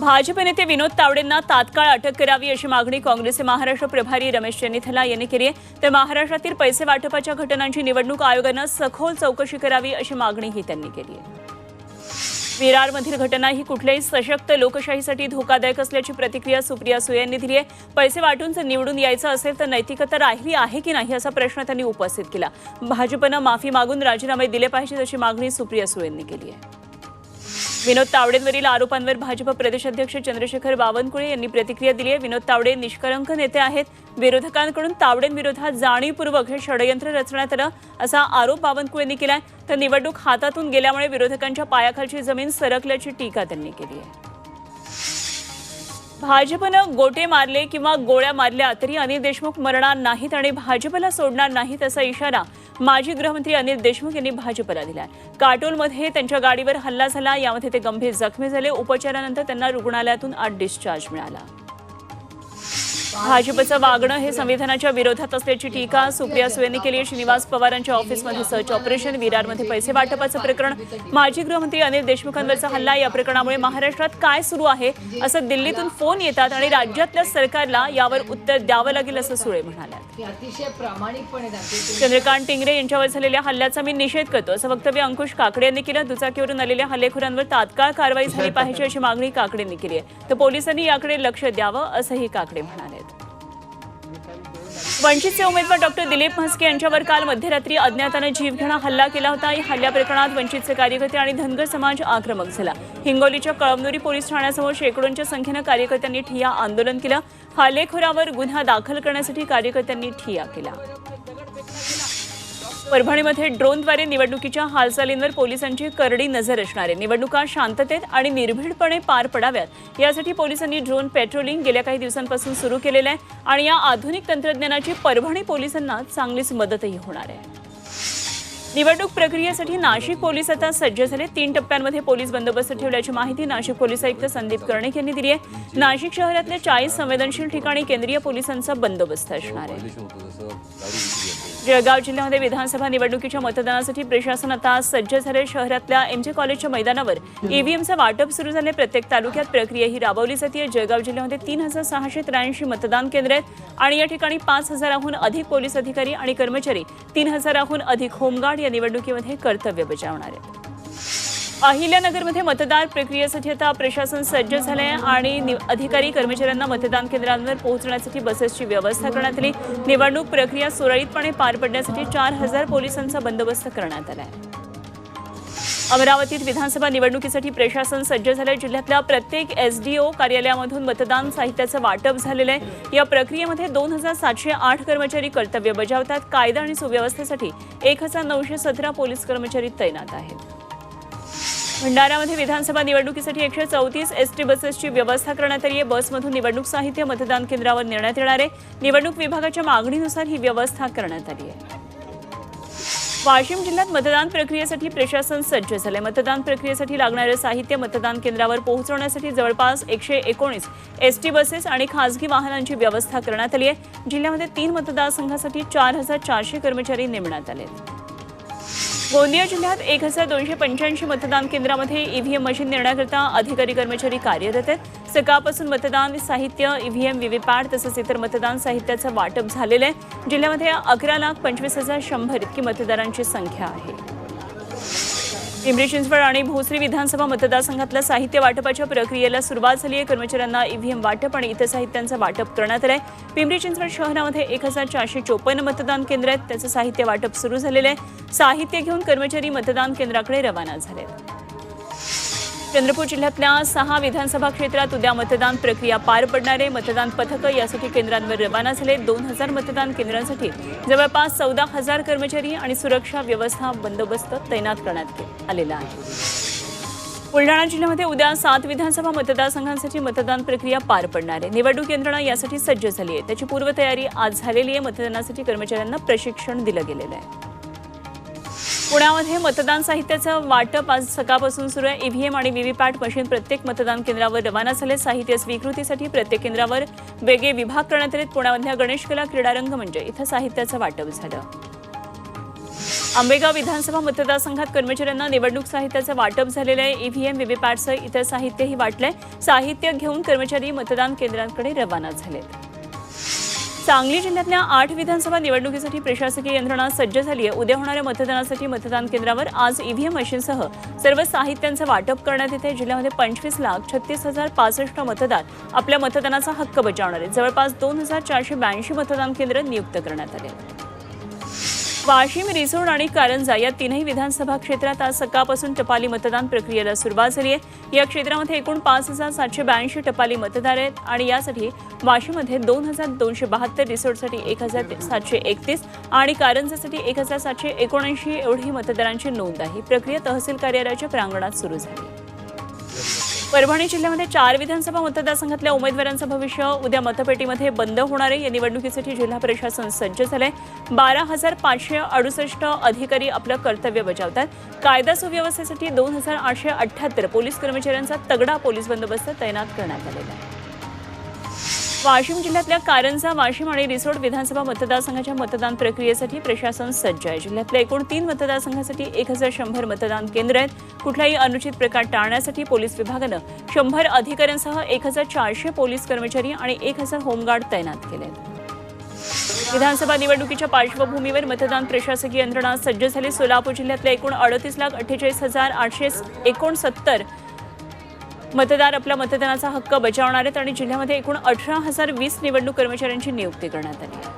भाजप नेते विनोद तावडेंना तात्काळ अटक करावी अशी मागणी काँग्रेसचे महाराष्ट्र प्रभारी रमेश चेन्निथला यांनी केली आहे. तर महाराष्ट्रातील पैसे वाटपाच्या घटनांची निवडणूक आयोगानं सखोल चौकशी करावी अशी मागणीही त्यांनी केली आहे. विरारमधील घटना ही कुठल्याही सशक्त लोकशाहीसाठी धोकादायक असल्याची प्रतिक्रिया सुप्रिया सुळे यांनी दिली आहे. पैसे वाटून जर निवडून यायचं असेल तर नैतिकता राहिली आहे की नाही असा प्रश्न त्यांनी उपस्थित केला. भाजपनं माफी मागून राजीनामे दिले पाहिजेत अशी मागणी सुप्रिया सुळेंनी केली आहे. विनोद तावडेंवरील आरोपांवर भाजप प्रदेशाध्यक्ष चंद्रशेखर बावनकुळे यांनी प्रतिक्रिया दिली आहे. विनोद तावडे निष्कलंक नेते आहेत. विरोधकांकडून तावडेंविरोधात जाणीवपूर्वक हे षडयंत्र रचण्यात आलं असा आरोप बावनकुळेंनी केलाय. तर निवडणूक हातातून गेल्यामुळे विरोधकांच्या पायाखालची जमीन सरकल्याची टीका त्यांनी केली आहे. भाजपनं गोटे मारले किंवा गोळ्या मारल्या तरी अनिल देशमुख मरणार नाहीत आणि भाजपला सोडणार नाहीत असा इशारा माजी गृहमंत्री अनिल देशमुख यांनी भाजपला दिला काटोलमध्ये त्यांच्या गाडीवर हल्ला झाला यामध्ये ते गंभीर जखमी झाले. उपचारानंतर त्यांना रुग्णालयातून आज डिस्चार्ज मिळाला. भाजपचं वागणं हे संविधानाच्या विरोधात असल्याची टीका सुप्रिया सुळेंनी केली श्रीनिवास पवारांच्या ऑफिसमध्ये सर्च ऑपरेशन विरारमध्ये पैसे वाटपाचं प्रकरण माजी गृहमंत्री अनिल देशमुखांवरचा हल्ला या प्रकरणामुळे महाराष्ट्रात काय सुरू आहे असं दिल्लीतून फोन येतात आणि राज्यातल्या सरकारला यावर उत्तर द्यावं लागेल असं सुळे म्हणाल्या चंद्रकांत टिंगरे यांच्यावर झालेल्या हल्ल्याचा मी निषेध करतो. असं वक्तव्य अंकुश काकडे यांनी केलं. दुचाकीवरून आलेल्या हल्लेखोरांवर तात्काळ कारवाई झाली पाहिजे अशी मागणी काकडेंनी केली आहे. तर पोलिसांनी याकडे लक्ष द्यावं असंही काकडे म्हणाले. वंचितचे उमेदवार डॉक्टर दिलीप म्हस्के यांच्यावर काल मध्यरात्री अज्ञातानं जीवघेणा हल्ला केला होता. या हल्ल्या प्रकरणात वंचितचे कार्यकर्ते आणि धनगर समाज आक्रमक झाला. हिंगोलीच्या कळमनुरी पोलीस ठाण्यासमोर शेकडोंच्या संख्येनं कार्यकर्त्यांनी ठिया आंदोलन केलं. हल्लेखोरावर गुन्हा दाखल करण्यासाठी कार्यकर्त्यांनी ठिया केला. परभणीमध्ये ड्रोनद्वारे निवडणुकीच्या हालचालींवर पोलिसांची करडी नजर असणार आहे. निवडणुका शांततेत आणि निर्भीडपणे पार पडाव्यात. यासाठी पोलिसांनी ड्रोन पेट्रोलिंग गेल्या काही दिवसांपासून सुरू केलेलं आहे आणि या आधुनिक तंत्रज्ञानाची परभणी पोलिसांना चांगलीच मदतही होणार आहे. निवडणूक प्रक्रियेसाठी नाशिक पोलीस आता सज्ज झाले. तीन टप्प्यांमध्ये पोलीस बंदोबस्त ठेवल्याची माहिती नाशिक पोलीस आयुक्त संदीप कर्णिक यांनी दिली आहे. नाशिक शहरातल्या चाळीस संवेदनशील ठिकाणी केंद्रीय पोलिसांचा बंदोबस्त असणार आहे. जळगाव जिल्ह्यामध्ये विधानसभा निवडणुकीच्या मतदानासाठी प्रशासन आता सज्ज झाले. शहरातल्या एमजे कॉलेजच्या मैदानावर ईव्हीएमचं वाटप सुरू झाले. प्रत्येक तालुक्यात प्रक्रिया ही राबवली जाते. जळगाव जिल्ह्यामध्ये तीन हजार सहाशे त्र्याऐंशी मतदान केंद्र आहेत आणि या ठिकाणी पाच हजाराहून अधिक पोलीस अधिकारी आणि कर्मचारी तीन हजाराहून अधिक होमगार्ड या निवडणुकीमध्ये कर्तव्य बजावणार आहेत. अहिल्यानगरमध्ये मतदार प्रक्रियेसाठी आता प्रशासन सज्ज झालं आहे आणि अधिकारी कर्मचाऱ्यांना मतदान केंद्रांवर पोहोचण्यासाठी बसेसची व्यवस्था करण्यात आली. निवडणूक प्रक्रिया सुरळीतपणे पार पडण्यासाठी चार हजार पोलिसांचा बंदोबस्त करण्यात आला आहे अमरावतीत विधानसभा निवडणुकीसाठी प्रशासन सज्ज झालं जिल्ह्यातल्या प्रत्येक एसडीओ कार्यालयामधून मतदान साहित्याचं वाटप झालेलं आहे. या प्रक्रियेमध्ये दोन हजार सातशे आठ कर्मचारी कर्तव्य बजावतात. कायदा आणि सुव्यवस्थेसाठी एक हजार नऊशे सतरा पोलीस कर्मचारी तैनात आहेत. भंडाऱ्यामध्ये विधानसभा निवडणुकीसाठी एकशे चौतीस एस टी बसेसची व्यवस्था करण्यात आली आहे. बसमधून निवडणूक साहित्य मतदान केंद्रावर नेण्यात येणार आहे. निवडणूक विभागाच्या मागणीनुसार ही व्यवस्था करण्यात आली आहे. वाशिम जिल्ह्यात मतदान प्रक्रियेसाठी प्रशासन सज्ज झाले मतदान प्रक्रियेसाठी लागणारे साहित्य मतदान केंद्रावर पोहोचवण्यासाठी जवळपास एकशे एकोणीस एस टी बसेस आणि खासगी वाहनांची व्यवस्था करण्यात आली आहे. जिल्ह्यामध्ये तीन मतदारसंघासाठी चार हजार चारशे कर्मचारी नेमण्यात आले आहेत. गोंदिया जिल्ह्यात एक हजार दोनशे पंच्याऐंशी मतदान केंद्रामध्ये ईव्हीएम मशीन नेण्याकरता अधिकारी कर्मचारी कार्यरत आहेत. सकाळपासून मतदान साहित्य ईव्हीएम व्हीव्हीपॅट तसंच इतर मतदान साहित्याचं वाटप झालेलं आहे. जिल्ह्यामध्ये अकरा लाख पंचवीस हजार शंभर इतकी मतदारांची संख्या आहे. पिंपरी चिंचवड आणि भोसरी विधानसभा मतदारसंघातल्या साहित्य वाटपाच्या प्रक्रियेला सुरुवात झाली आहे. कर्मचाऱ्यांना ईव्हीएम वाटप आणि इतर साहित्यांचं वाटप करण्यात आलं आहे पिंपरी चिंचवड शहरामध्ये एक हजार चारशे चोपन्न मतदान केंद्र आहेत. त्याचं साहित्य वाटप सुरू झालेलं आहे. साहित्य घेऊन कर्मचारी मतदान केंद्राकडे रवाना झाले आहेत. चंद्रपूर जिल्ह्यातल्या सहा विधानसभा क्षेत्रात उद्या मतदान प्रक्रिया पार पडणारे मतदान पथकं यासाठी केंद्रांवर रवाना झाले. दोन हजार मतदान केंद्रांसाठी जवळपास चौदा हजार कर्मचारी आणि सुरक्षा व्यवस्था बंदोबस्त तैनात करण्यात आलेला आहे. बुलढाणा जिल्ह्यामध्ये उद्या सात विधानसभा मतदारसंघांसाठी मतदान प्रक्रिया पार पडणार आहे. निवडणूक यंत्रणा यासाठी सज्ज झाली आहे. त्याची पूर्वतयारी आज झालेली आहे. मतदानासाठी कर्मचाऱ्यांना प्रशिक्षण दिलं गेलेलं आहे. पुण्यामध्ये मतदान साहित्याचं वाटप आज सकाळपासून सुरू आहे. ईव्हीएम आणि व्हीव्हीपॅट मशीन प्रत्येक मतदान केंद्रावर रवाना झाले. साहित्य स्वीकृतीसाठी प्रत्येक केंद्रावर वेगळे विभाग करण्यात आले पुण्यामधल्या गणेश कला क्रीडारंग म्हणजे इथं साहित्याचं वाटप झालं. आंबेगाव विधानसभा मतदारसंघात कर्मचाऱ्यांना निवडणूक साहित्याचं वाटप झालेलं आहे. ईव्हीएम व्हीव्हीपॅटसह इतर साहित्यही वाटलंय. साहित्य घेऊन कर्मचारी मतदान केंद्रांकडे रवाना झालेत. सांगली जिल्ह्यातल्या आठ विधानसभा निवडणुकीसाठी प्रशासकीय यंत्रणा सज्ज झाली आहे. उद्या होणाऱ्या मतदानासाठी मतदान केंद्रावर आज ईव्हीएम मशीनसह सर्व साहित्यांचं वाटप करण्यात येते जिल्ह्यामध्ये पंचवीस लाख छत्तीस हजार पासष्ट मतदार आपल्या मतदानाचा हक्क बजावणार आहेत. जवळपास दोन हजार चारशे ब्याऐंशी मतदान केंद्र नियुक्त करण्यात आले आहेत. वाशिम रिसोड आणि कारंजा या तीनही विधानसभा क्षेत्रात आज सकाळपासून टपाली मतदान प्रक्रियेला सुरुवात झाली आहे. या क्षेत्रामध्ये एकूण पाच हजार सातशे ब्याऐंशी टपाली मतदार आहेत आणि यासाठी वाशिममध्ये दोन हजार दोनशे बहात्तर रिसोडसाठी एक हजार सातशे एकतीस आणि कारंजासाठी एक हजार सातशे एकोणऐंशी एवढी मतदारांची नोंद आहे. प्रक्रिया तहसील कार्यालयाच्या प्रांगणात सुरू झाली. परभणी जिल्ह्यामध्ये चार विधानसभा मतदारसंघातल्या उमेदवारांचं भविष्य उद्या मतपेटीमध्ये बंद होणार आहे. या निवडणुकीसाठी जिल्हा प्रशासन सज्ज झालंय. बारा हजार पाचशे अडुसष्ट अधिकारी आपलं कर्तव्य बजावतात. कायदा सुव्यवस्थेसाठी दोन हजार आठशे अठ्ठ्याहत्तर पोलीस कर्मचाऱ्यांचा तगडा पोलीस बंदोबस्त तैनात करण्यात आलेला आहे. वाशिम जिल्ह्यातल्या कारंजा वाशिम आणि रिसोड विधानसभा मतदारसंघाच्या मतदान प्रक्रियेसाठी प्रशासन सज्ज आहे. जिल्ह्यातल्या एकूण तीन मतदारसंघासाठी एक हजार शंभर मतदान केंद्र आहेत. कुठलाही अनुचित प्रकार टाळण्यासाठी पोलीस विभागानं शंभर अधिकाऱ्यांसह एक हजार चारशे पोलीस कर्मचारी आणि एक हजार होमगार्ड तैनात केले आहेत. विधानसभा निवडणुकीच्या पार्श्वभूमीवर मतदान प्रशासकीय यंत्रणा सज्ज झाली. सोलापूर जिल्ह्यातल्या एकूण अडतीस लाख अठ्ठेचाळीस हजार आठशे एकोणसत्तर मतदार आपला मतदानाचा हक्क बजावणार आहेत आणि जिल्ह्यामध्ये एकूण अठरा हजार वीस निवडणूक कर्मचाऱ्यांची नियुक्ती करण्यात आली आहे.